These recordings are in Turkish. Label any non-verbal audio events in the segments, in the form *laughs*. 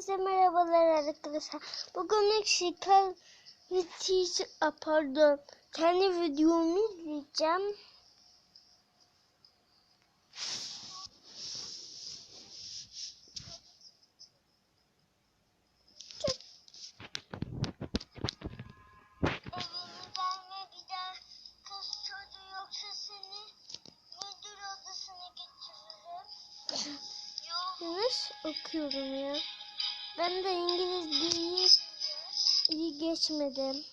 Hepinize merhabalar arkadaşlar. Bugün Chicago Teacher, a, pardon, kendi videomu izleyeceğim. Yunus okuyorum ya. Ben de İngilizceyi iyi geçmedim.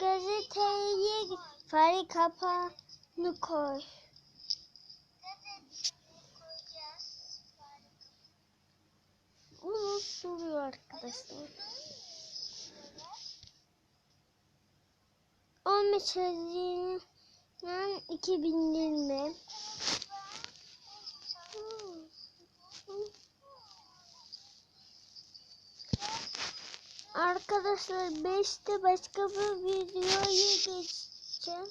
Gazeteyi fare kapağını koy. Unut duruyor arkadaşlar. 15 Haziran 2020 Arkadaşlar 5'te başka bir videoya geçeceğim.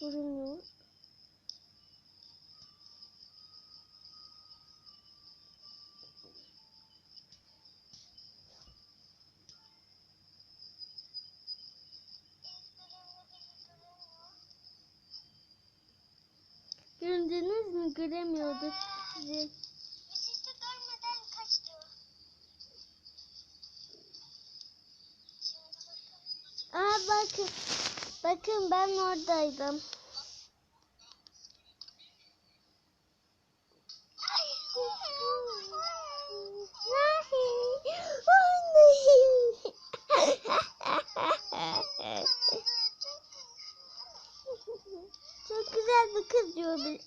Görünüyor. Gördünüz mü? Göremiyorduk sizi. Misisi görmeden kaçtı. Aa bakın. Bakın ben oradaydım. Çok güzel bir kız diyor bir. *laughs*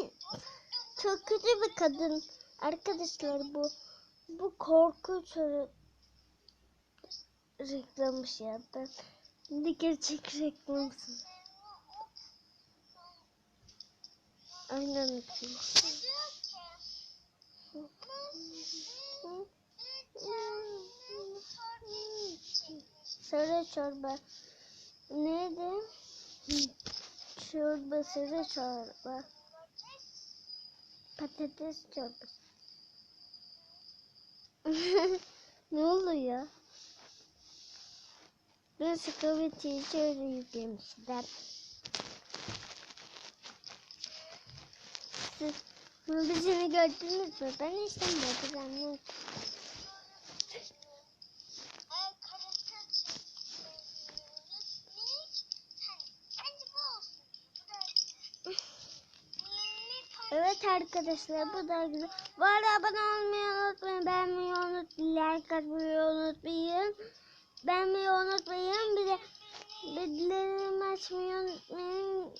*laughs* Çok kötü bir kadın. Arkadaşlar bu bu korkunç re- reklammış ya ben. Şimdi gerçek reklamsın. Aynen öyle. Sarı çorba. Neydi? Çorba, sarı çorba. Patates çorbası. *laughs* ne oluyor? Ben sıkıntıyı şöyle yüklemişler. Siz birisini gördünüz mü? Ben işte bakacağım. Ay Evet arkadaşlar bu da güzel. Bu arada abone olmayı unutmayın. Beğenmeyi unutmayın. Like atmayı unutmayın. Beğenmeyi unutmayın. Bir de bildirim açmayı unutmayın.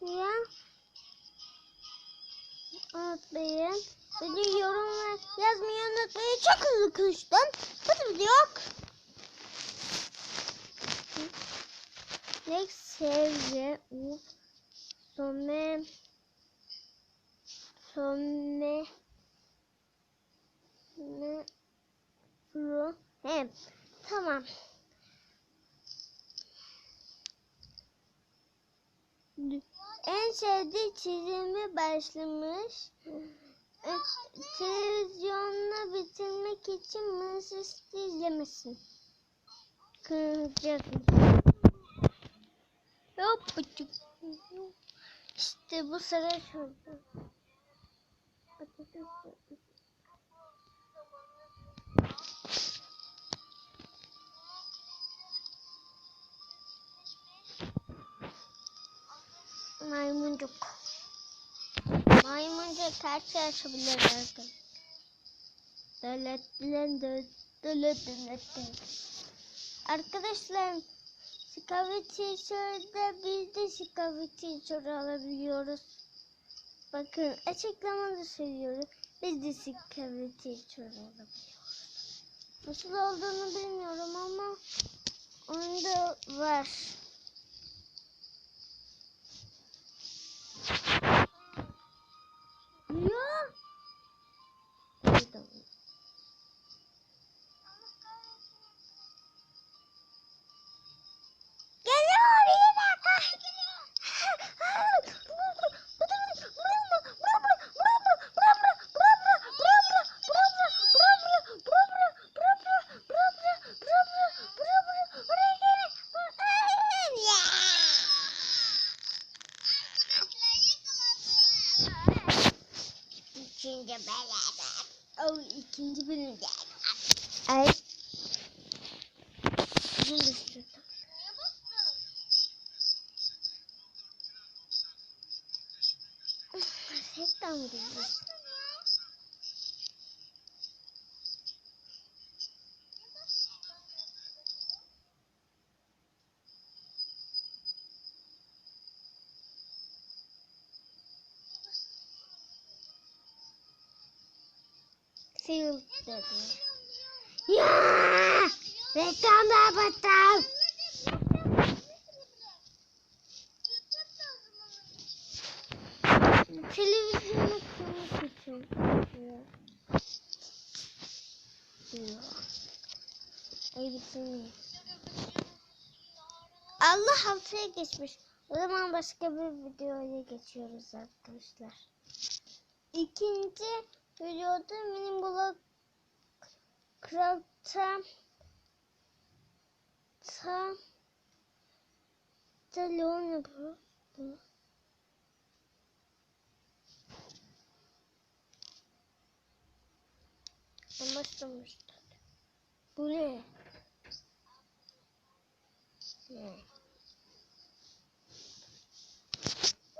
Ya. Unutmayın. Bir de yorum yazmayı unutmayın. Çok hızlı konuştum. Bu da yok. Next seviye. Sonra Ne ru hem tamam. En sevdiği çizimi başlamış. E, Televizyonla bitirmek için mısır izlemesin. Kıracak. Yok İşte bu sıra şurada. Maymuncuk. Maymuncuk her şey açabilir artık. Döletlen döletlen Arkadaşlar Sikavi Teacher'da biz de Sikavi Teacher alabiliyoruz. Bakın açıklamada söylüyorum. Biz de Teacher alabiliyoruz. Nasıl olduğunu bilmiyorum ama onda var. Ya Üçüncü beraber. O ikinci bölümde. Ay. Bunu da istedim. Fail dedi. Ya! Reklamlar battım. Televizyonu kurmak için. Allah altıya geçmiş. O zaman başka bir videoya geçiyoruz arkadaşlar. İkinci videoda benim blog kral tam da Leon yapıyor. Başlamıştım. Bu ne? Ne?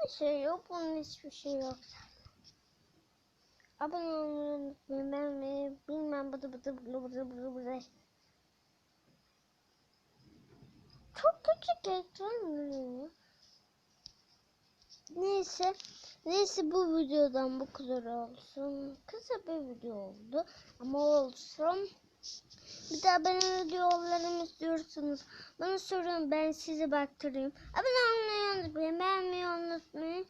Bir şey yok. Bunun hiçbir şey yok. Abone olmayı unutmayın. Ben e, bilmem bıdı bıdı bıdı bıdı bıdı bıdı. Çok küçük ekran mı? Neyse. Neyse bu videodan bu kadar olsun. Kısa bir video oldu. Ama olsun. Bir daha benim videolarımı istiyorsanız bana sorun ben size baktırayım. Abone olmayı unutmayın. Beğenmeyi unutmayın.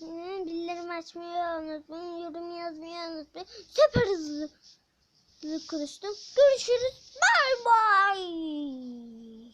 Yine bildirim açmayı unutmayın. Yorum yazmayı unutmayın. Süper hızlı, hızlı konuştum. Görüşürüz. Bay bay.